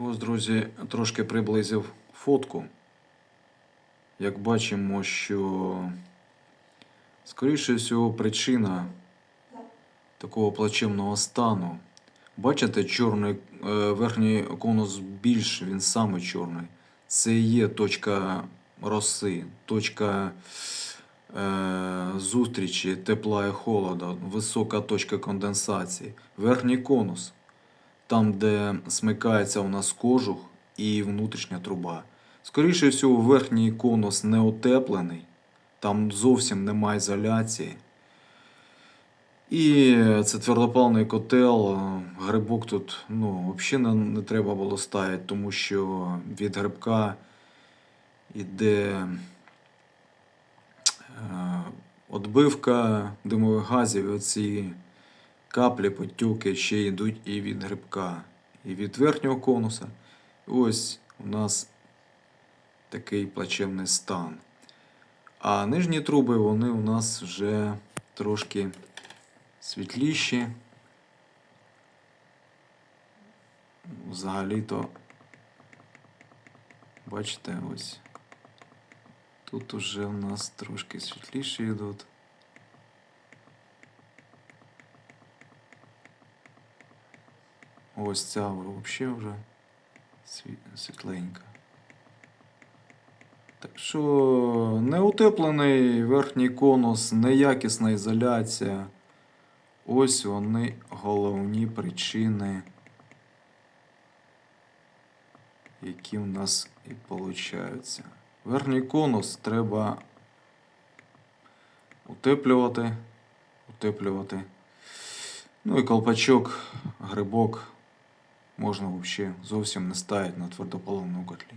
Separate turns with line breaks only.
Ось, друзі, трошки приблизив фотку. Як бачимо, що скоріше всього причина такого плачевного стану. Бачите, чорний е, верхній конус більш, він саме чорний. Це є точка роси, точка е, зустрічі тепла і холода, висока точка конденсації. Верхній конус, там, де смикається у нас кожух і внутрішня труба. Скоріше всього, верхній конус не утеплений, там зовсім немає ізоляції. І це твердопаливний котел. Грибок тут ну, взагалі не, не треба було ставити, тому що від грибка йде е, отбивка димових газів, оці каплі, потюки ще йдуть і від грибка, і від верхнього конуса. Ось у нас такий плачевний стан. А нижні труби, вони у нас вже трошки світліші. Взагалі-то, бачите, ось. Тут уже у нас трошки світліші йдуть. Ось ця взагалі вже світленька. Так що неутеплений верхній конус, неякісна ізоляція. Ось вони головні причини, які в нас і получаються. Верхній конус треба утеплювати, утеплювати. Ну і колпачок, грибок можна взагалі зовсім не ставити на твердопаливному котлі.